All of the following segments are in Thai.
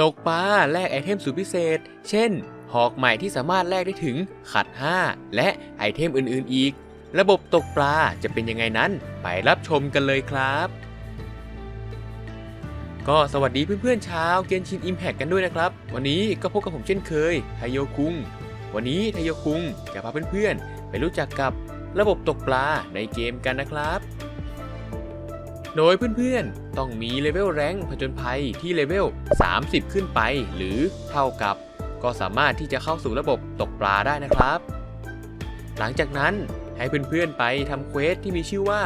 ตกปลาแลกไอเทมสุดพิเศษ เช่น หอกใหม่ที่สามารถแลกได้ถึงขัด 5 และไอเทมอื่นๆอีก ระบบตกปลาจะเป็นยังไงนั้นไปรับชมกันเลยครับ ก็สวัสดีเพื่อนๆชาวเกนชินอิมแพกกันด้วยนะครับ วันนี้ก็พบกับผมเช่นเคยไทโยคุง วันนี้ไทโยคุงจะพาเพื่อนๆไปรู้จักกับระบบตกปลาในเกมกันนะครับ โดยเพื่อนๆ ต้องมีเลเวลแรงผจญภัยที่เลเวล 30 ขึ้นไป หรือเท่ากับ ก็สามารถที่จะเข้าสู่ระบบตกปลาได้นะครับ หลังจากนั้นให้เพื่อนๆไปทำเควสที่มีชื่อว่า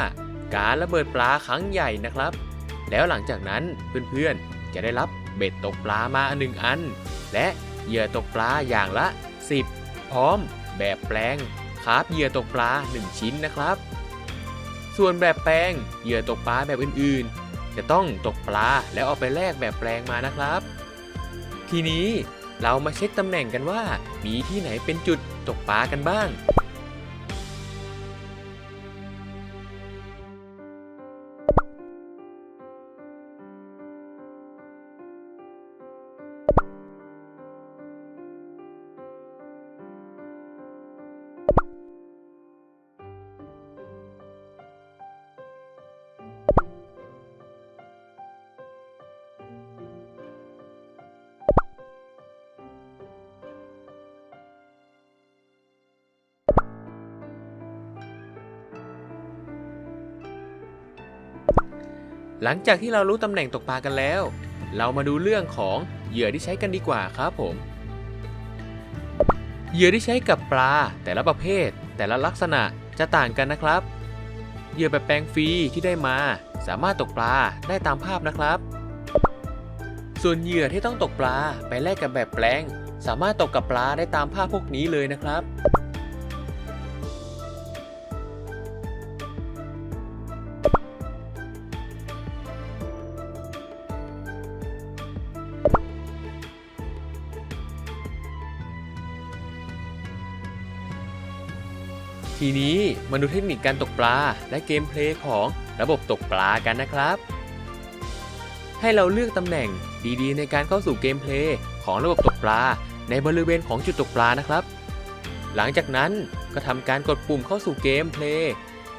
การระเบิดปลาครั้งใหญ่นะครับ แล้วหลังจากนั้นเพื่อนๆ จะได้รับเบ็ดตกปลามาหนึ่งอัน และเหยื่อตกปลาอย่างละ 10 พร้อมแบบแปลงคราฟเหยื่อตกปลา 1 ชิ้นนะครับ ส่วนแบบแปลงเหยื่อตกปลาแบบอื่นๆ จะต้องตกปลาแล้วเอาไปแลกแบบแปลงมานะครับ ทีนี้เรามาเช็คตำแหน่งกันว่า มีที่ไหนเป็นจุดตกปลากันบ้าง หลังจากที่เรารู้ตำแหน่งตกปลากันแล้ว เรามาดูเรื่องของเหยื่อที่ใช้กันดีกว่าครับผม เหยื่อที่ใช้กับปลา แต่ละประเภท แต่ละลักษณะจะต่างกันนะครับ เหยื่อแบบแปลงฟรีที่ได้มา สามารถตกปลาได้ตามภาพนะครับ ส่วนเหยื่อที่ต้องตกปลาไปแลกกับแบบแปลง สามารถตกกับปลาได้ตามภาพพวกนี้เลยนะครับ ทีนี้มาดูเทคนิคการตกปลา และเกมเพลย์ของระบบตกปลากันนะครับ ให้เราเลือกตำแหน่งดีๆ ในการเข้าสู่เกมเพลย์ของระบบตกปลา ในบริเวณของจุดตกปลานะครับ หลังจากนั้นก็ทำการกดปุ่มเข้าสู่เกมเพลย์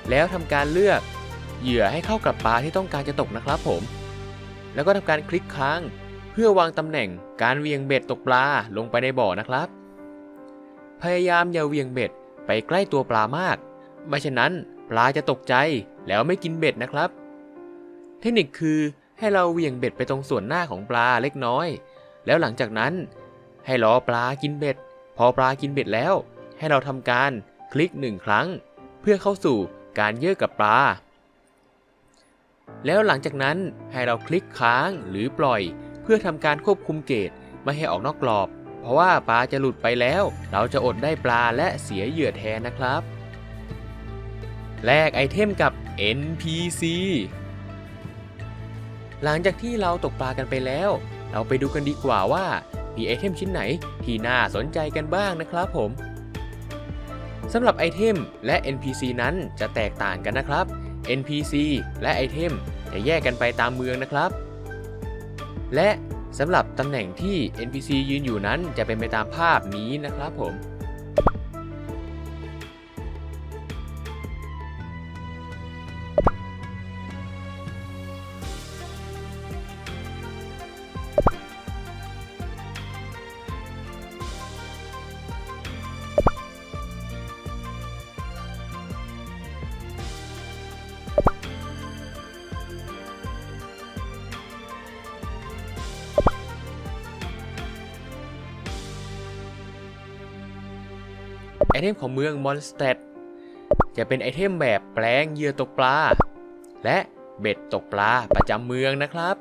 แล้วทำการเลือกเหยื่อให้เข้ากับปลาที่ต้องการจะตกนะครับผม แล้วก็ทำการคลิกค้าง เพื่อวางตำแหน่งการเวียงเบ็ดตกปลาลงไปในบ่อนะครับ พยายามอย่าเวียงเบ็ด ไปใกล้ตัวปลามาก ไม่เช่นนั้นปลาจะตกใจแล้วไม่กินเบ็ดนะครับ เทคนิคคือให้เราเหวี่ยงเบ็ดไปตรงส่วนหน้าของปลาเล็กน้อย แล้วหลังจากนั้น ให้รอปลากินเบ็ด พอปลากินเบ็ดแล้ว ให้เราทำการคลิกหนึ่งครั้ง เพื่อเข้าสู่การเยื่อกับปลา แล้วหลังจากนั้นให้เราคลิกค้างหรือปล่อย เพื่อทำการควบคุมเกตไม่ให้ออกนอกกรอบ เพราะว่าปลาจะหลุดไปแล้ว เราจะอดได้ปลาและเสียเหยื่อแทนนะครับ แลกไอเทมกับ NPC หลังจากที่เราตกปลากันไปแล้ว เราไปดูกันดีกว่าว่ามีไอเทมชิ้นไหนที่น่าสนใจกันบ้างนะครับผมสำหรับไอเทมและ NPC นั้นจะแตกต่างกันนะครับ NPC และไอเทมจะแยกกันไปตามเมืองนะครับ และ สำหรับตำแหน่งที่ NPC ยืนอยู่นั้นจะเป็นไปตามภาพนี้นะครับผม ไอเทมของเมืองมอนสเตดจะเป็นไอเทมแบบแปลงเหยื่อตกปลา และเบ็ดตกปลาประจำเมืองนะครับ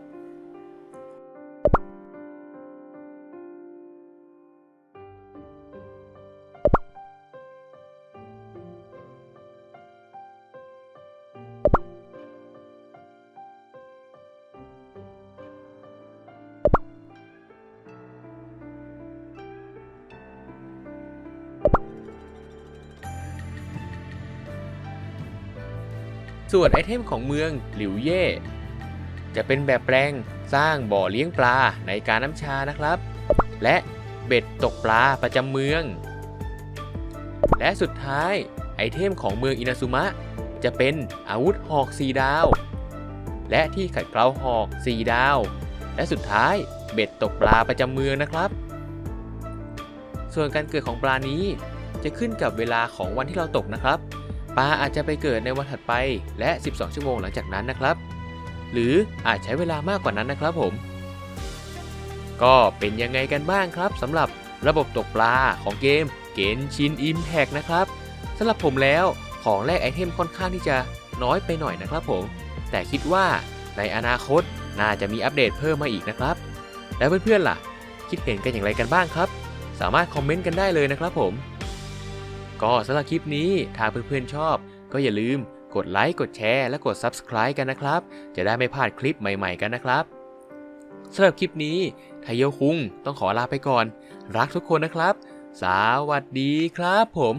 ส่วนไอเทมของเมืองหลิวเย่จะเป็นแบบแปลงสร้างบ่อเลี้ยงปลาในการน้ำชานะครับ และเบ็ดตกปลาประจำเมือง และสุดท้ายไอเทมของเมืองอินาซุมะ จะเป็นอาวุธหอก4ดาว และที่ขัดเกลาหอก4ดาว และสุดท้ายเบ็ดตกปลาประจำเมืองนะครับ ส่วนการเกิดของปลานี้จะขึ้นกับเวลาของวันที่เราตกนะครับ ปลาอาจจะไปเกิดในวันถัดไปและ 12 ชั่วโมงหลังจากนั้นนะครับ หรืออาจใช้เวลามากกว่านั้นนะครับผม ก็เป็นยังไงกันบ้างครับสำหรับระบบตกปลาของเกมเกนชินอิมแพกนะครับสำหรับผมแล้วของแลกไอเทมค่อนข้างที่จะน้อยไปหน่อยนะครับผม แต่คิดว่าในอนาคตน่าจะมีอัปเดตเพิ่มมาอีกนะครับ แล้วเพื่อนๆล่ะ คิดเห็นกันอย่างไรกันบ้างครับ สามารถคอมเมนต์กันได้เลยนะครับผม ก็สำหรับคลิปนี้ถ้าเพื่อนๆชอบ ก็อย่าลืมกดไลค์กดแชร์และกด Subscribe กันนะครับ จะได้ไม่พลาดคลิปใหม่ๆกันนะครับสำหรับคลิปนี้ไทโยคุงต้องขอลาไปก่อน รักทุกคนนะครับ สวัสดีครับผม